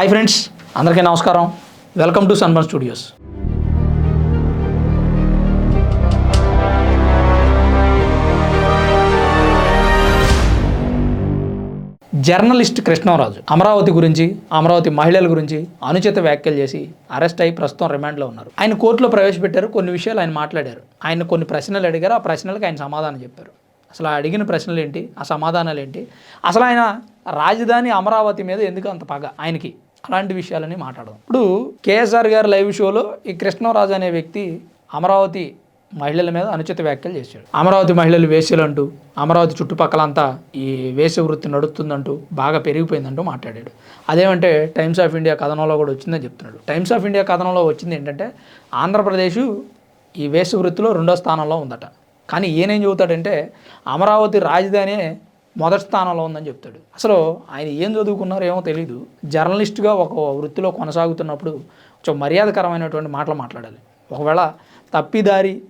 Hi friends అందరికీ నమస్కారం. Welcome to Sunburn Studios journalist Krishnaraju Amaravati గురించి అమరావతి మహిళల గురించి అనుచిత వ్యాఖ్యలు చేసి అరెస్ట్ అయి ప్రస్తుతం రిమాండ్లో ఉన్నారు. ఆయన కోర్టులో ప్రవేశపెట్టారు కొన్ని విషయాలు ఆయన మాట్లాడారు. ఆయన కొన్ని ప్రశ్నలు అడిగారు ఆ ప్రశ్నలకు ఆయన సమాధానం చెప్పారు. అసలు ఆ అడిగిన ప్రశ్నలు ఏంటి ఆ సమాధానాలు ఏంటి అసలు ఆయన రాజధాని అమరావతి మీద ఎందుకు అంత పగ? ఆయనకి అలాంటి విషయాలని మాట్లాడదాం. ఇప్పుడు కేఎస్ఆర్ గారి లైవ్ షోలో ఈ కృష్ణరాజు అనే వ్యక్తి అమరావతి మహిళల మీద అనుచిత వ్యాఖ్యలు చేశాడు. అమరావతి మహిళలు వేశ్యలు అమరావతి చుట్టుపక్కలంతా ఈ వేశ్య వృత్తి నడుస్తుందంటూ బాగా పెరిగిపోయిందంటూ మాట్లాడాడు. అదేమంటే టైమ్స్ ఆఫ్ ఇండియా కథనంలో కూడా వచ్చిందని చెప్తున్నాడు. టైమ్స్ ఆఫ్ ఇండియా కథనంలో వచ్చింది ఏంటంటే ఆంధ్రప్రదేశ్ ఈ వేశ్య వృత్తిలో రెండో స్థానంలో ఉందట. కానీ ఈయనేం చెబుతాడంటే అమరావతి రాజధాని మొదటి స్థానంలో ఉందని చెప్తాడు. అసలు ఆయన ఏం చదువుకున్నారో ఏమో తెలియదు జర్నలిస్ట్గా ఒక వృత్తిలో కొనసాగుతున్నప్పుడు కొంచెం మర్యాదకరమైనటువంటి మాటలు మాట్లాడాలి. ఒకవేళ తప్పిదారి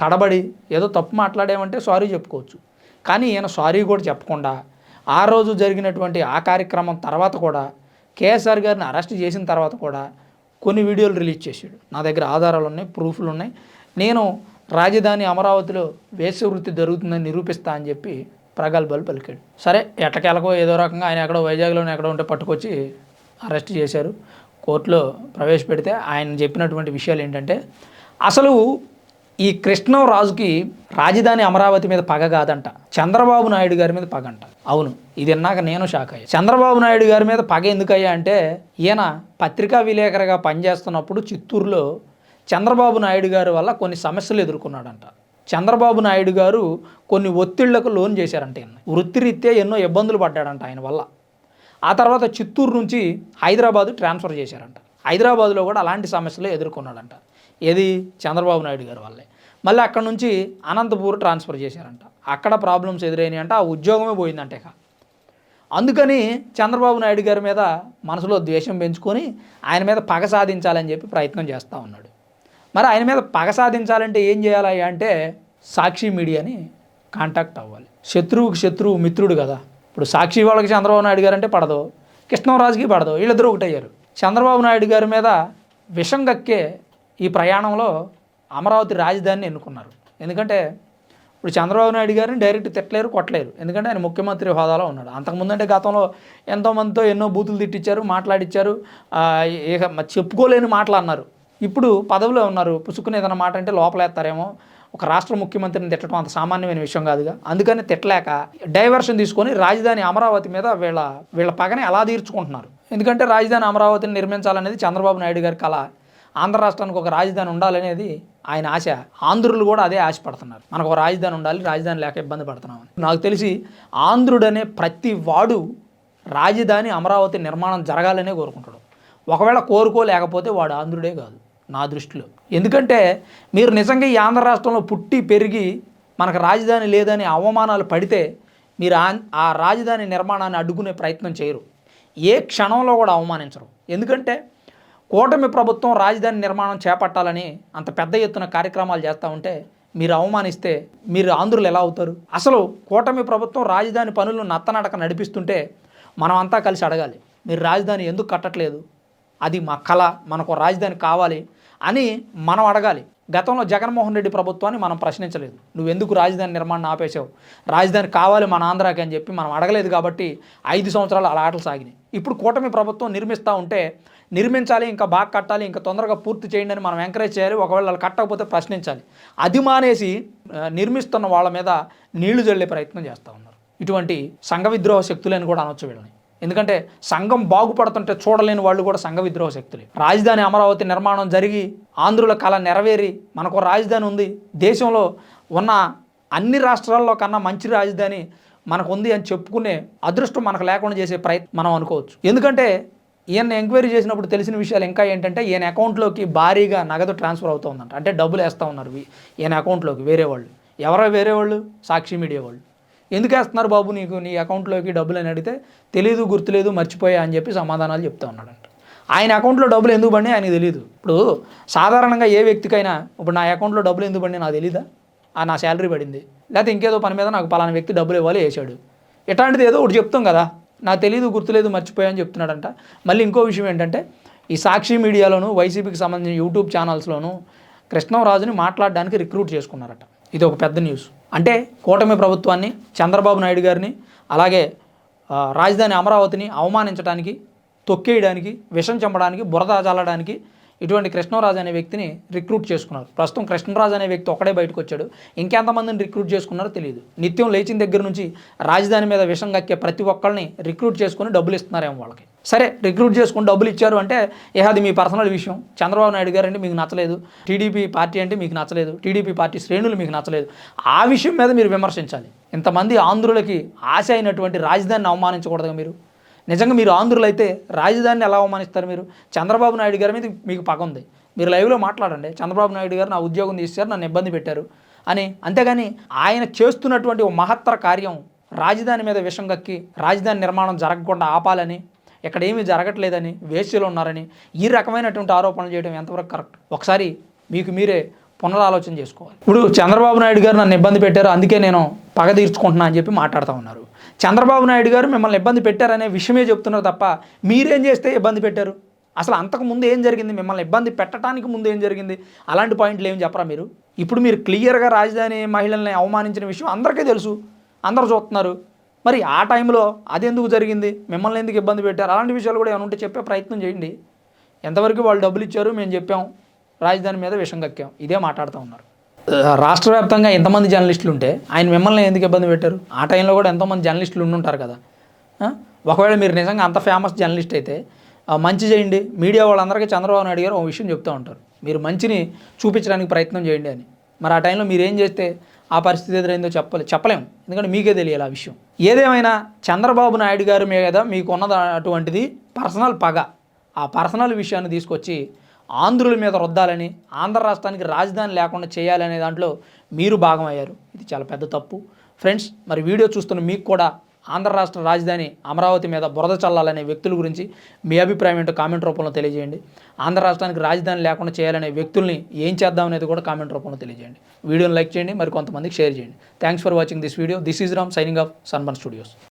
తడబడి ఏదో తప్పు మాట్లాడామంటే సారీ చెప్పుకోవచ్చు. కానీ ఈయన సారీ కూడా చెప్పకుండా ఆ రోజు జరిగినటువంటి ఆ కార్యక్రమం తర్వాత కూడా కేఎస్ఆర్ గారిని అరెస్ట్ చేసిన తర్వాత కూడా కొన్ని వీడియోలు రిలీజ్ చేశాడు. నా దగ్గర ఆధారాలు ఉన్నాయి ప్రూఫ్లు ఉన్నాయి. నేను రాజధాని అమరావతిలో వేసవృత్తి జరుగుతుందని నిరూపిస్తా అని చెప్పి ప్రగల్భాలు పలికాడు. సరే ఎట్టకెలకో ఏదో రకంగా ఆయన ఎక్కడో వైజాగ్లోనే ఎక్కడో ఉంటే పట్టుకొచ్చి అరెస్ట్ చేశారు. కోర్టులో ప్రవేశపెడితే ఆయన చెప్పినటువంటి విషయాలు ఏంటంటే అసలు ఈ కృష్ణరాజుకి రాజధాని అమరావతి మీద పగ కాదంట. చంద్రబాబు నాయుడు గారి మీద పగ అంట అవును ఇది విన్నాక నేను షాక్ అయ్యా. చంద్రబాబు నాయుడు గారి మీద పగ ఎందుకయ్యా అంటే ఈయన పత్రికా విలేకరిగా పనిచేస్తున్నప్పుడు చిత్తూరులో చంద్రబాబు నాయుడు గారి వల్ల కొన్ని సమస్యలు ఎదుర్కొన్నాడంట. చంద్రబాబు నాయుడు గారు కొన్ని ఒత్తిళ్ళకు లోన్ చేశారంట ఈయన వృత్తిరీత్యా ఎన్నో ఇబ్బందులు పడ్డాడంట ఆయన వల్ల. ఆ తర్వాత చిత్తూరు నుంచి హైదరాబాదు ట్రాన్స్ఫర్ చేశారంట. హైదరాబాద్లో కూడా అలాంటి సమస్యలు ఎదుర్కొన్నాడంట. ఏది? చంద్రబాబు నాయుడు గారి వల్లే. మళ్ళీ అక్కడ నుంచి అనంతపూర్ ట్రాన్స్ఫర్ చేశారంట. అక్కడ ప్రాబ్లమ్స్ ఎదురైనాయి అంటే ఆ ఉద్యోగమే పోయిందంటే ఇక. అందుకని చంద్రబాబు నాయుడు గారి మీద మనసులో ద్వేషం పెంచుకొని ఆయన మీద పగ సాధించాలని చెప్పి ప్రయత్నం చేస్తూ ఉన్నాడు. మరి ఆయన మీద పగ సాధించాలంటే ఏం చేయాలి అంటే సాక్షి మీడియాని కాంటాక్ట్ అవ్వాలి. శత్రువుకి శత్రువు మిత్రుడు కదా. ఇప్పుడు సాక్షి వాళ్ళకి చంద్రబాబు నాయుడు గారు అంటే పడదు. కృష్ణరాజుకి పడదు. వీళ్ళిద్దరూ ఒకటయ్యారు చంద్రబాబు నాయుడు గారి మీద విషం గక్కే ఈ ప్రయాణంలో అమరావతి రాజధానిని ఎన్నుకున్నారు. ఎందుకంటే ఇప్పుడు చంద్రబాబు నాయుడు గారిని డైరెక్ట్ తిట్టలేరు కొట్టలేరు. ఎందుకంటే ఆయన ముఖ్యమంత్రి హోదాలో ఉన్నాడు. అంతకుముందు అంటే గతంలో ఎంతోమందితో ఎన్నో బూతులు తిట్టించారు మాట్లాడిచ్చారు. ఇక చెప్పుకోలేని మాటలు అన్నారు. ఇప్పుడు పదవిలో ఉన్నారు. పుసుకుని ఏదైనా మాట అంటే లోపలేస్తారేమో. ఒక రాష్ట్ర ముఖ్యమంత్రిని తిట్టడం అంత సామాన్యమైన విషయం కాదుగా. అందుకని తిట్టలేక డైవర్షన్ తీసుకొని రాజధాని అమరావతి మీద వీళ్ళ వీళ్ళ పగని ఎలా తీర్చుకుంటున్నారు. ఎందుకంటే రాజధాని అమరావతిని నిర్మించాలనేది చంద్రబాబు నాయుడు గారి కళ. ఆంధ్ర రాష్ట్రానికి ఒక రాజధాని ఉండాలనేది ఆయన ఆశ. ఆంధ్రులు కూడా అదే ఆశపడుతున్నారు. మనకు ఒక రాజధాని ఉండాలి రాజధాని లేక ఇబ్బంది పడుతున్నాం నాకు తెలిసి ఆంధ్రుడనే ప్రతి వాడు రాజధాని అమరావతి నిర్మాణం జరగాలనే కోరుకుంటాడు. ఒకవేళ కోరుకోలేకపోతే వాడు ఆంధ్రుడే కాదు. నా దృష్టిలో. ఎందుకంటే మీరు నిజంగా ఈ ఆంధ్ర రాష్ట్రంలో పుట్టి పెరిగి మనకు రాజధాని లేదని అవమానాలు పడితే మీరు ఆ- ఆ రాజధాని నిర్మాణాన్ని అడ్డుకునే ప్రయత్నం చేయరు. ఏ క్షణంలో కూడా అవమానించరు. ఎందుకంటే కూటమి ప్రభుత్వం రాజధాని నిర్మాణం చేపట్టాలని అంత పెద్ద ఎత్తున కార్యక్రమాలు చేస్తూ ఉంటే మీరు అవమానిస్తే మీరు ఆంధ్రులు ఎలా అవుతారు? అసలు కూటమి ప్రభుత్వం రాజధాని పనులను నత్తనడక నడిపిస్తుంటే మనం అంతా కలిసి అడగాలి మీరు రాజధాని ఎందుకు కట్టట్లేదు? అది మా కళ మనకు రాజధాని కావాలి అని మనం అడగాలి. గతంలో జగన్మోహన్ రెడ్డి ప్రభుత్వాన్ని మనం ప్రశ్నించలేదు. నువ్వు ఎందుకు రాజధాని నిర్మాణం ఆపేశావు? రాజధాని కావాలి మన ఆంధ్రాకి అని చెప్పి మనం అడగలేదు కాబట్టి ఐదు సంవత్సరాలు అలా ఆటలు సాగినాయి. ఇప్పుడు కూటమి ప్రభుత్వం నిర్మిస్తూ ఉంటే నిర్మించాలి ఇంకా బాగా కట్టాలి ఇంకా తొందరగా పూర్తి చేయండి అని మనం ఎంకరేజ్ చేయాలి. ఒకవేళ వాళ్ళు కట్టకపోతే ప్రశ్నించాలి. అది మానేసి నిర్మిస్తున్న వాళ్ళ మీద నీళ్ళు జల్లే ప్రయత్నం చేస్తూ ఉన్నారు. ఇటువంటి సంఘ విద్రోహ శక్తులని కూడా అనొచ్చు వీళ్ళని. ఎందుకంటే సంఘం బాగుపడుతుంటే చూడలేని వాళ్ళు కూడా సంఘ విద్రోహ శక్తులే. రాజధాని అమరావతి నిర్మాణం జరిగి ఆంధ్రుల కళ నెరవేరి మనకు రాజధాని ఉంది. దేశంలో ఉన్న అన్ని రాష్ట్రాల్లో కన్నా మంచి రాజధాని మనకు ఉంది అని చెప్పుకునే అదృష్టం మనకు లేకుండా చేసే ప్రయత్నం మనం అనుకోవచ్చు. ఎందుకంటే ఈయన ఎంక్వైరీ చేసినప్పుడు తెలిసిన విషయాలు ఇంకా ఏంటంటే ఈయన అకౌంట్లోకి భారీగా నగదు ట్రాన్స్ఫర్ అవుతుందంట అంటే డబ్బులు వేస్తూ ఉన్నారు. ఈయన అకౌంట్లోకి వేరే వాళ్ళు. ఎవరో వేరే వాళ్ళు? సాక్షి మీడియా వాళ్ళు. ఎందుకు వేస్తున్నారు బాబు నీకు? నీ అకౌంట్లోకి డబ్బులు అని అడిగితే తెలియదు గుర్తులేదు మర్చిపోయా అని చెప్పి సమాధానాలు చెప్తా ఉన్నాడంట. ఆయన అకౌంట్లో డబ్బులు ఎందుకు పడినాయి? ఆయనకు తెలియదు ఇప్పుడు సాధారణంగా ఏ వ్యక్తికైనా ఇప్పుడు నా అకౌంట్లో డబ్బులు ఎందుకు పడినాయి? నాకు తెలీదా? ఆ నా శాలరీ పడింది. లేకపోతే ఇంకేదో పని మీద నాకు పలానా వ్యక్తి డబ్బులు ఇవ్వాలి వేసాడు ఇట్లాంటిది ఏదో ఒకటి చెప్తాం కదా. నాకు తెలియదు గుర్తులేదు మర్చిపోయా అని చెప్తున్నాడంట. మళ్ళీ ఇంకో విషయం ఏంటంటే ఈ సాక్షి మీడియాలోను వైసీపీకి సంబంధించిన యూట్యూబ్ ఛానల్స్లోను కృష్ణరాజుని మాట్లాడడానికి రిక్రూట్ చేసుకున్నారట. ఇది ఒక పెద్ద న్యూస్ అంటే కూటమి ప్రభుత్వాన్ని చంద్రబాబు నాయుడు గారిని అలాగే రాజధాని అమరావతిని అవమానించడానికి తొక్కేయడానికి విషం చంపడానికి బురద చల్లడానికి ఇటువంటి కృష్ణరాజు అనే వ్యక్తిని రిక్రూట్ చేసుకున్నారు. ప్రస్తుతం కృష్ణరాజు అనే వ్యక్తి ఒక్కడే బయటకు వచ్చాడు. ఇంకెంతమందిని రిక్రూట్ చేసుకున్నారో తెలియదు నిత్యం లేచిన దగ్గర నుంచి రాజధాని మీద విషం కక్కే ప్రతి ఒక్కరిని రిక్రూట్ చేసుకుని డబ్బులు ఇస్తున్నారేమో వాళ్ళకి. సరే రిక్రూట్ చేసుకుని డబ్బులు ఇచ్చారు అంటే ఏ అది మీ పర్సనల్ విషయం. చంద్రబాబు నాయుడు గారు అంటే మీకు నచ్చలేదు. టీడీపీ పార్టీ అంటే మీకు నచ్చలేదు. టీడీపీ పార్టీ శ్రేణులు మీకు నచ్చలేదు. ఆ విషయం మీద మీరు విమర్శించాలి. ఇంతమంది ఆంధ్రులకి ఆశ అయినటువంటి రాజధానిని అవమానించకూడదు మీరు. నిజంగా మీరు ఆంధ్రులు అయితే రాజధానిని ఎలా అవమానిస్తారు మీరు? చంద్రబాబు నాయుడు గారి మీద మీకు పగ ఉంది. మీరు లైవ్లో మాట్లాడండి. చంద్రబాబు నాయుడు గారు నా ఉద్యోగం తీశారు నన్ను ఇబ్బంది పెట్టారు అని. అంతేగాని ఆయన చేస్తున్నటువంటి ఒక మహత్తర కార్యం రాజధాని మీద విషం కక్కి రాజధాని నిర్మాణం జరగకుండా ఆపాలని ఇక్కడ ఏమీ జరగట్లేదని వేశ్యలు ఉన్నారని ఈ రకమైనటువంటి ఆరోపణలు చేయడం ఎంతవరకు కరెక్ట్? ఒకసారి మీకు మీరే పునరాలోచన చేసుకోవాలి. ఇప్పుడు చంద్రబాబు నాయుడు గారు నన్ను ఇబ్బంది పెట్టారు అందుకే నేను పగ తీర్చుకుంటున్నా అని చెప్పి మాట్లాడుతూ ఉన్నారు. చంద్రబాబు నాయుడు గారు మిమ్మల్ని ఇబ్బంది పెట్టారనే విషయమే చెప్తున్నారు తప్ప మీరేం చేస్తే ఇబ్బంది పెట్టారు? అసలు అంతకు ముందు ఏం జరిగింది? మిమ్మల్ని ఇబ్బంది పెట్టడానికి ముందు ఏం జరిగింది? అలాంటి పాయింట్లు ఏం చెప్పరా మీరు? ఇప్పుడు మీరు క్లియర్గా రాజధాని మహిళల్ని అవమానించిన విషయం అందరికీ తెలుసు. అందరూ చూస్తున్నారు. మరి ఆ టైంలో అది ఎందుకు జరిగింది? మిమ్మల్ని ఎందుకు ఇబ్బంది పెట్టారు? అలాంటి విషయాలు కూడా ఏమైనా ఉంటే చెప్పే ప్రయత్నం చేయండి. ఎంతవరకు వాళ్ళు డబ్బులు ఇచ్చారు మేము చెప్పాం. రాజధాని మీద విషం కక్కాం. ఇదే మాట్లాడుతూ ఉన్నారు. రాష్ట్ర వ్యాప్తంగా ఎంతమంది జర్నలిస్టులు ఉంటే ఆయన మిమ్మల్ని ఎందుకు ఇబ్బంది పెట్టారు? ఆ టైంలో కూడా ఎంతోమంది జర్నలిస్టులు ఉండుంటారు కదా. ఒకవేళ మీరు నిజంగా అంత ఫేమస్ జర్నలిస్ట్ అయితే మంచి చేయండి. మీడియా వాళ్ళందరికీ చంద్రబాబు నాయుడు గారు ఒక విషయం చెప్తూ ఉంటారు. మీరు మంచిని చూపించడానికి ప్రయత్నం చేయండి అని. మరి ఆ టైంలో మీరు ఏం చేస్తే ఆ పరిస్థితి ఎదురైందో చెప్పలే చెప్పలేము ఎందుకంటే మీకే తెలియాలి ఆ విషయం. ఏదేమైనా చంద్రబాబు నాయుడు గారి మీద మీకున్నది అటువంటిది పర్సనల్ పగ. ఆ పర్సనల్ విషయాన్ని తీసుకొచ్చి ఆంధ్రుల మీద రుద్దాలని ఆంధ్ర రాష్ట్రానికి రాజధాని లేకుండా చేయాలనే దాంట్లో మీరు భాగమయ్యారు. ఇది చాలా పెద్ద తప్పు. ఫ్రెండ్స్ మరి వీడియో చూస్తున్న మీకు కూడా ఆంధ్ర రాష్ట్ర రాజధాని అమరావతి మీద బురద చల్లాలనే వ్యక్తుల గురించి మీ అభిప్రాయం ఏంటో కామెంట్ రూపంలో తెలియజేయండి. ఆంధ్ర రాష్ట్రానికి రాజధాని లేకుండా చేయాలనే వ్యక్తుల్ని ఏం చేద్దాం అనేది కూడా కామెంట్ రూపంలో తెలియజేయండి. వీడియోని లైక్ చేయండి మరి కొంతమందికి షేర్ చేయండి. Thanks for watching this video this is Ram signing off Sunburn Studios